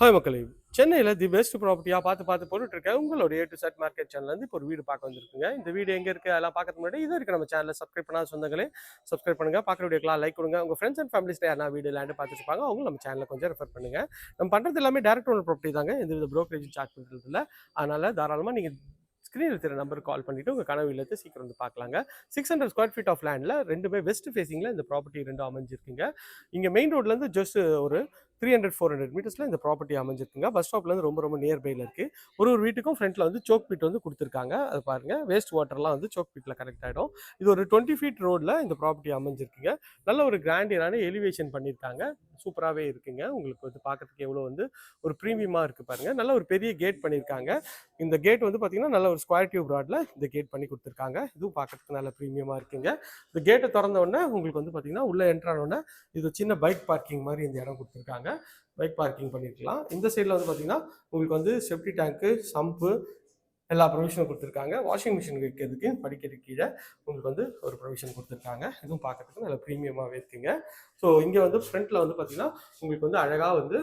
Hi மக்களே. சென்னையில் the best ப்ராப்பர்ட்டியாக பார்த்து பார்த்து போட்டுட்டு இருக்கேன் உங்களோட ஏ டு செட் மார்க்கெட் சேனல்லேருந்து இப்போ ஒரு வீடு பார்க்க வந்திருக்குங்க. இந்த வீடு எங்கே இருக்குது அதெல்லாம் பார்க்கறது முன்னாடி இது இருக்குது நம்ம சேனலில் சப்ஸ்கிரைப் பண்ணாத சொந்தங்களே சப்ஸ்கிரைப் பண்ணுங்கள் பார்க்குற வீடியோக்கெலாம் லைக் கொடுங்க. உங்கள் ஃப்ரெண்ட்ஸ் அண்ட் ஃபேமிலிஸ்ல யாரா வீடு லேண்டு பார்த்துருப்பாங்க அவங்க நம்ம சேனலில் கொஞ்சம் ரெஃபர் பண்ணுங்கள் நம்ம பண்ணுறது எல்லாமே டேரக்ட் ஓனர் ப்ராப்பர்ட்டி தாங்க. எந்த வித ப்ரோக்கரேஜ் சார்ஜ் பண்ணுறது இல்லை. அதனால் தாராளமாக நீங்கள் ஸ்க்ரீன் இருக்கிற நம்பருக்கு கால் பண்ணிவிட்டு உங்கள் கனவு இல்லத்தை சீக்கிரம் வந்து பார்க்கலாங்க. Six hundred square feet of லேண்டில் ரெண்டுமே வெஸ்ட் ஃபேஸிங்கில் இந்த ப்ராப்பர்ட்டி ரெண்டும் அமைஞ்சிருக்குங்க. இங்கே மெயின் ரோட்லேருந்து ஜஸ்ட் ஒரு த்ரீ ஹண்ட்ரட் ஃபோர் ஹண்ட்ரட் மீட்டர்ஸில் இந்த ப்ராப்பர்ட்டி அமைஞ்சிருக்குங்க. பஸ் ஸ்டாப்லேருந்து ரொம்ப ரொம்ப நியர்பையில் இருக்குது ஒரு ஒரு வீட்டுக்கும் ஃப்ரண்ட்டில் வந்து சோக் பீட் வந்து கொடுத்துருக்காங்க. அது பாருங்கள் வேஸ்ட் வாட்டர்லாம் வந்து சோக் பீட்டில் கரெக்ட் ஆகிடும் இது ஒரு டுவெண்ட்டி ஃபீட் ரோடில் இந்த ப்ராப்பர்ட்டி அமைஞ்சிருக்குங்க. நல்ல ஒரு கிராண்டியரான எலிவேஷன் பண்ணியிருக்காங்க சூப்பராகவே இருக்குங்க. உங்களுக்கு வந்து பார்க்கறதுக்கு எவ்வளோ வந்து ஒரு ப்ரீமியமாக இருக்குது பாருங்கள் நல்ல ஒரு பெரிய கேட் பண்ணியிருக்காங்க இந்த கேட் வந்து பார்த்திங்கன்னா நல்ல ஒரு ஸ்கொயர் டியூப் ராடில் இந்த கேட் பண்ணி கொடுத்துருக்காங்க. இதுவும் பார்க்கறதுக்கு நல்ல ப்ரீமியமாக இருக்குங்க. இந்த கேட்டை திறந்த உடனே உங்களுக்கு வந்து பார்த்தீங்கன்னா உள்ளே என்ட்ரான உடனே இது சின்ன பைக் பார்க்கிங் மாதிரி இந்த இடம் கொடுத்துருக்காங்க. பைக் பார்க்கிங் பண்ணியிருக்கலாம் இந்த சைடில் வந்து பார்த்தீங்கன்னா உங்களுக்கு வந்து செப்டி டேங்க்கு சம்பு எல்லா ப்ரொவிஷனும் கொடுத்துருக்காங்க. வாஷிங் மிஷின் வைக்கிறதுக்கு படிக்கிறது கீழே உங்களுக்கு வந்து ஒரு ப்ரொவிஷன் கொடுத்துருக்காங்க. இதுவும் பார்க்கறதுக்கு நல்ல ப்ரீமியமாகவே இருக்குங்க. ஸோ இங்கே வந்து ஃப்ரண்ட்டில் வந்து பார்த்தீங்கன்னா உங்களுக்கு வந்து அழகாக வந்து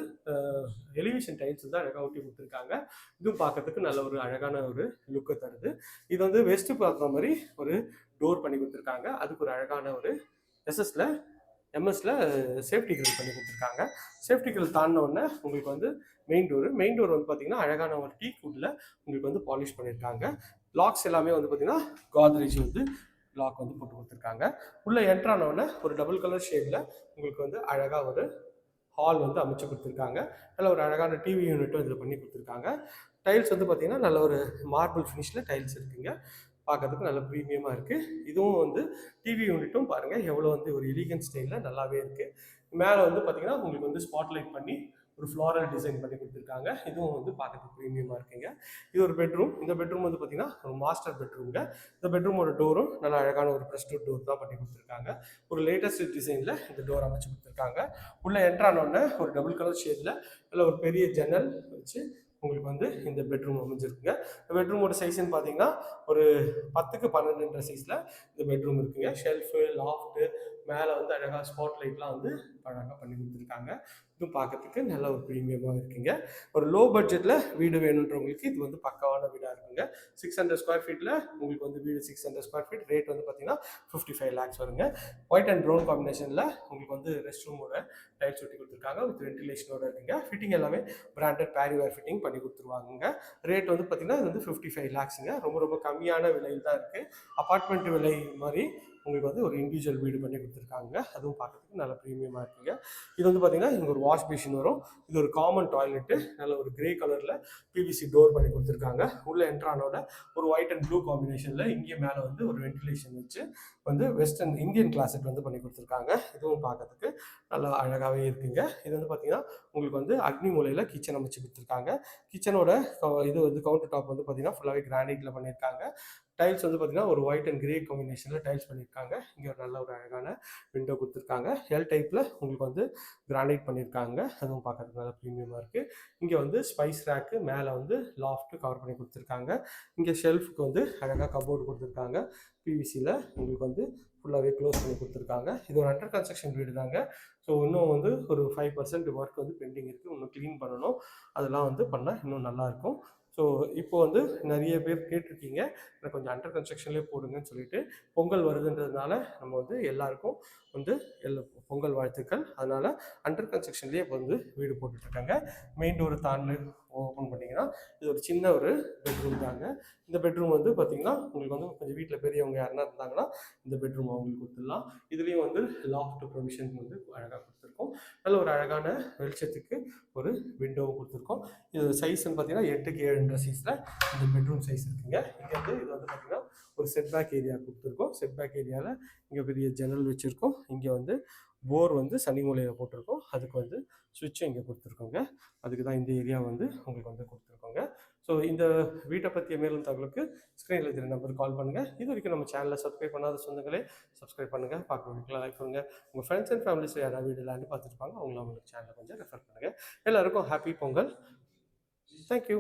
எலிவேஷன் டைல்ஸ் வந்து அழகாக ஒட்டி கொடுத்துருக்காங்க. இதுவும் பார்க்கறதுக்கு நல்ல ஒரு அழகான ஒரு லுக்கை தருது. இது வந்து வெஸ்ட்டு பார்க்குற மாதிரி ஒரு டோர் பண்ணி கொடுத்துருக்காங்க. அதுக்கு ஒரு அழகான ஒரு எஸ்எஸில் எம்எஸ்ல சேஃப்டி கிரில் பண்ணி கொடுத்துருக்காங்க. சேஃப்டி கிரில் தாண்டினோடனே உங்களுக்கு வந்து மெயின் டோர் மெயின் டோர் வந்து பார்த்தீங்கன்னா அழகான ஒரு டீ குட்டில் உங்களுக்கு வந்து பாலிஷ் பண்ணியிருக்காங்க லாக்ஸ் எல்லாமே வந்து பார்த்தீங்கன்னா காத்ரேஜ் வந்து லாக் வந்து போட்டு கொடுத்துருக்காங்க. உள்ளே என்ட்ரான உடனே ஒரு டபுள் கலர் ஷேடில் உங்களுக்கு வந்து அழகாக ஒரு ஹால் வந்து அமைச்சு கொடுத்துருக்காங்க. நல்ல ஒரு அழகான டிவி யூனிட்டும் இதில் பண்ணி கொடுத்துருக்காங்க. டைல்ஸ் வந்து பார்த்தீங்கன்னா நல்ல ஒரு மார்பிள் ஃபினிஷில் டைல்ஸ் இருக்குங்க. பார்க்கறதுக்கு நல்ல ப்ரீமியமாக இருக்குது இதுவும் வந்து டிவி யூனிட்டும் பாருங்கள் எவ்வளோ வந்து ஒரு எலிகன் ஸ்டைலில் நல்லாவே இருக்குது மேலே வந்து பார்த்தீங்கன்னா உங்களுக்கு வந்து ஸ்பாட்லைட் பண்ணி ஒரு ஃப்ளாரல் டிசைன் பண்ணி கொடுத்துருக்காங்க. இதுவும் வந்து பார்க்கறதுக்கு ப்ரீமியமாக இருக்குங்க. இது ஒரு பெட்ரூம் இந்த பெட்ரூம் வந்து பார்த்தீங்கன்னா ஒரு மாஸ்டர் பெட்ரூம்ங்க இந்த பெட்ரூமோட டோரும் நல்ல அழகான ஒரு ப்ரெஸ்டூட் டோர் தான் பண்ணி கொடுத்துருக்காங்க. ஒரு லேட்டஸ்ட் டிசைனில் இந்த டோர் அமைச்சு கொடுத்துருக்காங்க. உள்ளே என்ட்ரானோடனே ஒரு டபுள் கலர் ஷேடில் நல்ல ஒரு பெரிய ஜன்னல் வச்சு உங்களுக்கு வந்து இந்த பெட்ரூம் அமைஞ்சிருக்குங்க. பெட்ரூமோட சைஸ்ன்னு பார்த்தீங்கன்னா ஒரு பத்துக்கு பன்னெண்டுன்ற சைஸில் இந்த பெட்ரூம் இருக்குங்க. ஷெல்ஃபு லாஃப்ட்டு மேலே வந்து அழகாக ஸ்பாட் லைட்லாம் வந்து அழகாக பண்ணி கொடுத்துருக்காங்க. இதுவும் பார்க்கறதுக்கு நல்ல ஒரு ப்ரீமியமாக இருக்குங்க. ஒரு லோ பட்ஜெட்டில் வீடு வேணுன்றவங்களுக்கு இது வந்து பக்கவான வீடாக இருக்குங்க. சிக்ஸ் ஹண்ட்ரட் ஸ்கொயர் ஃபீட்டில் உங்களுக்கு வந்து வீடு six hundred square feet rate வந்து பார்த்தீங்கன்னா ஃபிஃப்டி ஃபைவ் லேக்ஸ் வருங்க ஒயிட் அண்ட் ப்ரௌன் காம்பினேஷனில் உங்களுக்கு வந்து ரெஸ்ட் ரூமோட டைல்ஸ் ஒட்டி கொடுத்துருக்காங்க. வித் வென்டிலேஷனோட இருக்குங்க. ஃபிட்டிங் எல்லாமே பிராண்டட் பேரிவேர் ஃபிட்டிங் பண்ணி கொடுத்துருவாங்க ரேட் வந்து பார்த்தீங்கன்னா இது வந்து ஃபிஃப்டி ஃபைவ் லேக்ஸுங்க ரொம்ப ரொம்ப கம்மியான விலையில் தான் இருக்குது அப்பார்ட்மெண்ட் விலை மாதிரி உங்களுக்கு வந்து ஒரு இண்டிவிஜுவல் வீடு பண்ணி கொடுத்துருக்காங்க. அதுவும் பார்க்குறதுக்கு நல்ல ப்ரீமியமாக இருக்குங்க. இது வந்து பார்த்தீங்கன்னா இங்கே ஒரு வாஷ் மிஷின் வரும். இது ஒரு காமன் டாய்லெட்டு நல்ல ஒரு கிரே கலரில் பிவிசி டோர் பண்ணி கொடுத்துருக்காங்க. உள்ளே என்ட்ரானோட ஒரு ஒயிட் அண்ட் ப்ளூ காம்பினேஷனில் இங்கே மேலே வந்து ஒரு வென்டிலேஷன் வச்சு வந்து வெஸ்டர்ன் இந்தியன் கிளாஸெட் வந்து பண்ணி கொடுத்துருக்காங்க. இதுவும் பார்க்கறதுக்கு நல்லா அழகாகவே இருக்குங்க. இது வந்து பார்த்தீங்கன்னா உங்களுக்கு வந்து அக்னி மூலையில் கிச்சன் அமைச்சு கொடுத்துருக்காங்க. கிச்சனோட இது வந்து கவுண்டர் டாப் வந்து பார்த்தீங்கன்னா ஃபுல்லாகவே கிரானைட்டில் பண்ணியிருக்காங்க டைல்ஸ் வந்து பார்த்தீங்கன்னா ஒரு ஒயிட் அண்ட் கிரே காம்பினேஷனில் டைல்ஸ் பண்ணியிருக்காங்க இங்கே ஒரு நல்ல ஒரு அழகான விண்டோ கொடுத்துருக்காங்க. எல் டைப்பில் உங்களுக்கு வந்து கிரானைட் பண்ணியிருக்காங்க அதுவும் பார்க்கறதுக்கு நல்ல ப்ரீமியமாக இருக்குது இங்கே வந்து ஸ்பைஸ் ரேக்கு மேலே வந்து லாஃப்ட்டு கவர் பண்ணி கொடுத்துருக்காங்க. இங்கே ஷெல்ஃபுக்கு வந்து அழகாக கபோர்டு கொடுத்துருக்காங்க. பிவிசியில் உங்களுக்கு வந்து ஃபுல்லாகவே க்ளோஸ் பண்ணி கொடுத்துருக்காங்க. இது ஒரு அண்டர் கன்ஸ்ட்ரக்ஷன் வீடு தாங்க. ஸோ இன்னும் வந்து ஒரு ஃபைவ் பர்சன்ட் ஒர்க் வந்து பெண்டிங் இருக்குது இன்னும் க்ளீன் பண்ணணும். அதெல்லாம் வந்து பண்ணால் இன்னும் நல்லாயிருக்கும் ஸோ இப்போ வந்து நிறைய பேர் கேட்டிருக்கீங்க. எனக்கு கொஞ்சம் அண்டர் கன்ஸ்ட்ரக்ஷன்லேயே போடுங்கன்னு சொல்லிட்டு பொங்கல் வருதுன்றதுனால நம்ம வந்து எல்லாருக்கும் வந்து எல்லா பொங்கல் வாழ்த்துக்கள். அதனால் அண்டர் கன்ஸ்ட்ரக்ஷன்லேயே இப்போ வந்து வீடு போட்டுட்ருக்காங்க மெயின் டோர் தாண்டு ஓப்பன் பண்ணிங்கன்னா இது ஒரு சின்ன ஒரு பெட்ரூம் தாங்க. இந்த பெட்ரூம் வந்து பார்த்தீங்கன்னா உங்களுக்கு வந்து கொஞ்சம் வீட்டில் பெரியவங்க யாருன்னா இருந்தாங்கன்னா இந்த பெட்ரூம் அவங்களுக்கு கொடுத்துடலாம். இதுலேயும் வந்து லாஃப்ட் ப்ரொவிஷன் வந்து அழகாக கொடுத்துருக்கோம். நல்ல ஒரு அழகான வெளிச்சத்துக்கு ஒரு விண்டோவும் கொடுத்துருக்கோம். இது சைஸ்ன்னு பார்த்தீங்கன்னா எட்டுக்கு ஏழுன்ற சைஸில் இந்த பெட்ரூம் சைஸ் இருக்குங்க. இங்கே வந்து இது வந்து பார்த்திங்கன்னா ஒரு செட்பேக் ஏரியா கொடுத்துருக்கோம். செட்பேக் ஏரியாவில் இங்கே பெரிய ஜன்னல் வச்சுருக்கோம். இங்கே வந்து போர் வந்து சனி மூலையில் போட்டிருக்கோம். அதுக்கு வந்து சுவிட்சும் இங்கே கொடுத்துருக்கோங்க. அதுக்கு தான் இந்த ஏரியா வந்து உங்களுக்கு வந்து கொடுத்துருக்கோங்க. ஸோ இந்த வீட்டை பற்றிய மேலும் தகவலுக்கு ஸ்க்ரீனில் இருக்கிற நம்பருக்கு கால் பண்ணுங்கள் இது வரைக்கும் நம்ம சேனலில் சப்ஸ்கிரைப் பண்ணாத சொந்தங்களே சப்ஸ்கிரைப் பண்ணுங்கள் பார்க்குறவங்களுக்குலாம் லைக் பண்ணுங்கள் உங்கள் ஃப்ரெண்ட்ஸ் அண்ட் ஃபேமிலிஸ் யாராவது வீடு லேண்டு பார்த்துருப்பாங்க அவங்கள உங்களுக்கு சேனலை கொஞ்சம் ரெஃபர் பண்ணுங்கள் எல்லாருக்கும் ஹாப்பி பொங்கல். தேங்க்யூ